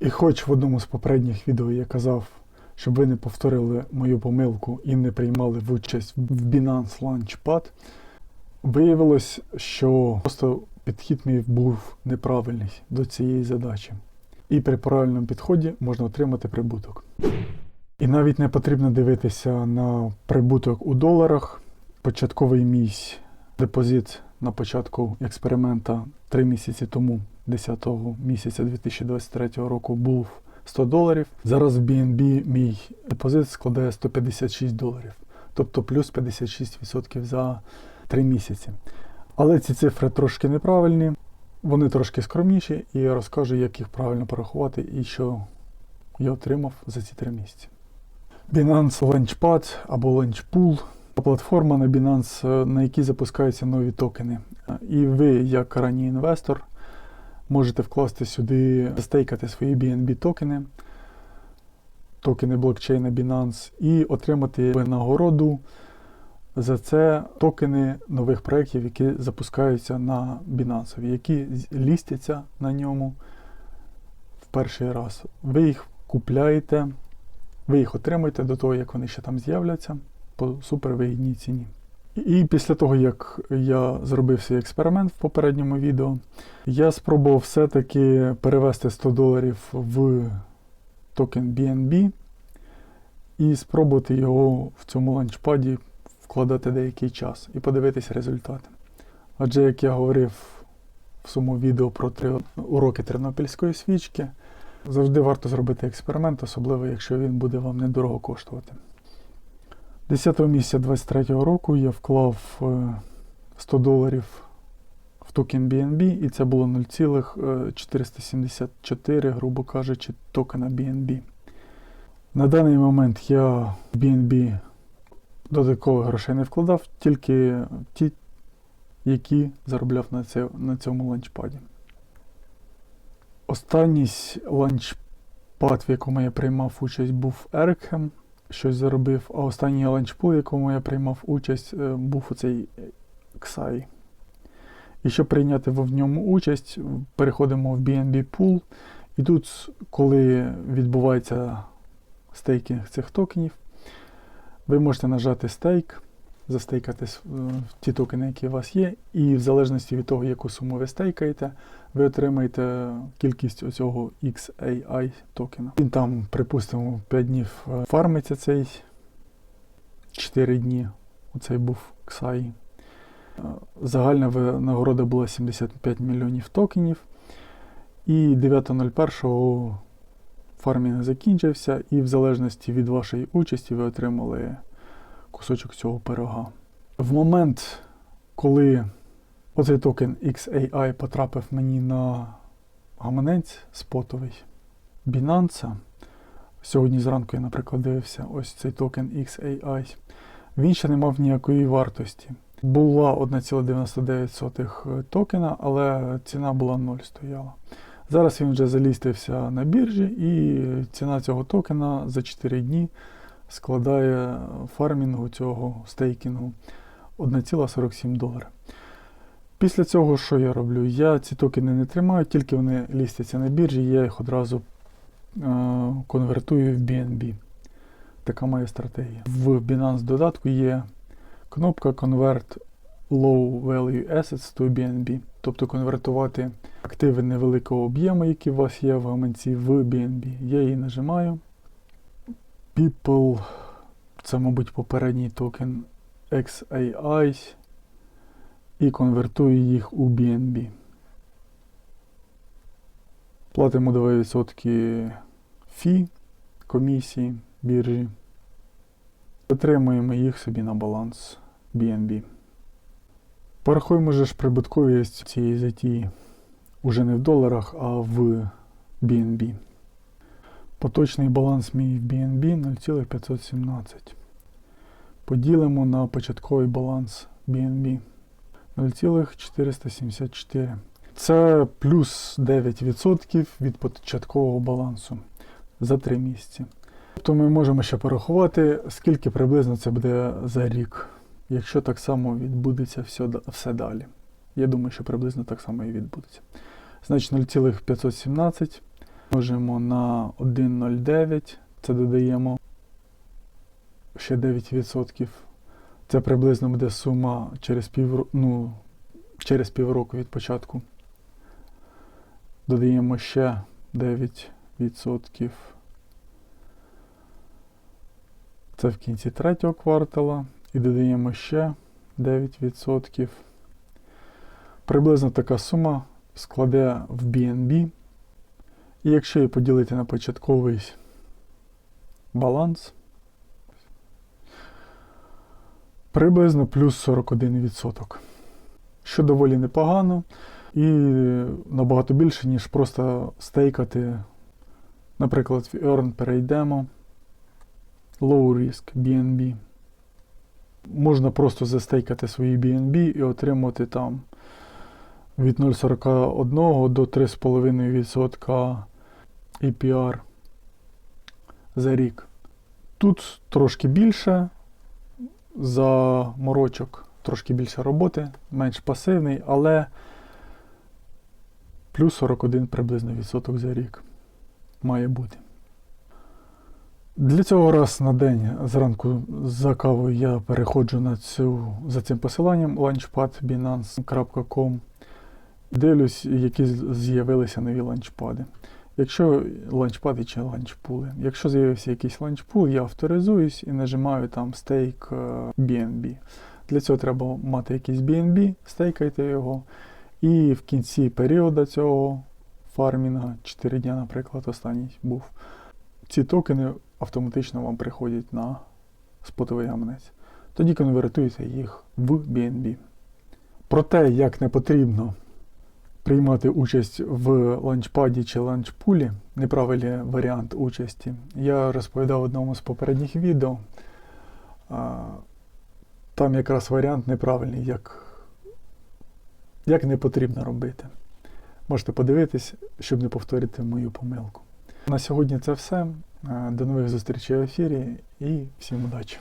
І хоч в одному з попередніх відео я казав, щоб ви не повторили мою помилку і не приймали в участь в Binance Launchpad, виявилось, що просто підхід мій був неправильний до цієї задачі. І при правильному підході можна отримати прибуток. І навіть не потрібно дивитися на прибуток у доларах. Початковий мій депозит на початку експеримента 3 місяці тому, 10 місяця 2023 року, був 100 доларів. Зараз в BNB мій депозит складає 156 доларів, тобто плюс 56% за 3 місяці. Але ці цифри трошки неправильні, вони трошки скромніші, і я розкажу, як їх правильно порахувати і що я отримав за ці 3 місяці. Binance Launchpad або Launchpool платформа на Binance, на якій запускаються нові токени. І ви, як ранній інвестор, можете вкласти сюди, стейкати свої BNB токени, токени блокчейна Binance, і отримати винагороду за це токени нових проєктів, які запускаються на Binance, які лістяться на ньому в перший раз. Ви їх купляєте, ви їх отримуєте до того, як вони ще там з'являться по супервигідній ціні. І після того, як я зробив свій експеримент в попередньому відео, я спробував все-таки перевести 100 доларів в токен BNB і спробувати його в цьому ланчпаді вкладати деякий час і подивитися результати. Адже, як я говорив в своєму відео про три уроки тернопільської свічки, завжди варто зробити експеримент, особливо якщо він буде вам недорого коштувати. 10 місяця 23 року я вклав е, 100 доларів в токен BNB, і це було 0,474, грубо кажучи, токена BNB. На даний момент я в BNB додаткових грошей не вкладав, тільки ті, які заробляв на, це, на цьому ланчпаді. Останній ланчпад, в якому я приймав участь, був Еркхем щось заробив, а останній ланчпул, в якому я приймав участь, був був цей Ксай. І щоб прийняти в ньому участь, переходимо в BNB Pool. І тут, коли відбувається стейкінг цих токенів, ви можете нажати стейк, застейкати е, ті токени, які у вас є, і в залежності від того, яку суму ви стейкаєте, ви отримаєте кількість оцього XAI токена. Він там, припустимо, 5 днів е, фармиться цей 4 дні. Оцей був XAI. Е, Загальна винагорода була 75 мільйонів токенів. І 9.01 фармінг закінчився, і в залежності від вашої участі ви отримали кусочок цього пирога. В момент, коли оцей токен XAI потрапив мені на гаманець спотовий Binance, сьогодні зранку я, наприклад, дивився ось цей токен XAI, він ще не мав ніякої вартості. Була 1,99 токена, але ціна була 0 стояла. Зараз він вже залістився на біржі, і ціна цього токена за 4 дні складає фармінгу цього стейкінгу 1,47 долара. Після цього, що я роблю? Я ці токени не тримаю, тільки вони лістяться на біржі, я їх одразу е, конвертую в BNB. Така моя стратегія. В Binance додатку є кнопка Convert Low Value Assets to BNB, тобто конвертувати активи невеликого об'єму, які у вас є в гаманці, в BNB. Я її нажимаю. People, це, мабуть, попередній токен XAI і конвертую їх у BNB. Платимо 2% фі комісії біржі. Отримуємо їх собі на баланс BNB. Порахуємо же ж прибутковість цієї затії уже не в доларах, а в BNB. Поточний баланс мій в BNB 0,517. Поділимо на початковий баланс BNB 0,474. Це плюс 9% від початкового балансу за 3 місяці. Тобто ми можемо ще порахувати, скільки приблизно це буде за рік, якщо так само відбудеться все, все далі. Я думаю, що приблизно так само і відбудеться. Значить 0,517 Множимо на 1,09. Це додаємо ще 9%. Це приблизно буде сума через пів, ну, через півроку від початку. Додаємо ще 9%. Це в кінці третього квартала. І додаємо ще 9%. Приблизно така сума складе в BNB. І якщо її поділити на початковий баланс, приблизно плюс 41%. Що доволі непогано і набагато більше, ніж просто стейкати. Наприклад, в Earn перейдемо. Low Risk BNB. Можна просто застейкати свої BNB і отримати там від 0,41 до 3,5% APR за рік. Тут трошки більше за морочок, трошки більше роботи, менш пасивний, але плюс 41 приблизно відсоток за рік має бути. Для цього раз на день зранку за кавою я переходжу на цю, за цим посиланням launchpad.binance.com. Дивлюсь, які з'явилися нові ланчпади. Якщо ланчпади чи ланчпули. Якщо з'явився якийсь ланчпул, я авторизуюсь і нажимаю там стейк е, BNB. Для цього треба мати якийсь BNB, стейкайте його. І в кінці періоду цього фармінга, 4 дня, наприклад, останній був. Ці токени автоматично вам приходять на спотовий гаманець. Тоді конвертуєте їх в BNB. Про те, як не потрібно приймати участь в ланчпаді чи ланчпулі, неправильний варіант участі, я розповідав в одному з попередніх відео. Там якраз варіант неправильний, як, як не потрібно робити. Можете подивитись, щоб не повторити мою помилку. На сьогодні це все. Е, До нових зустрічей в ефірі і всім удачі!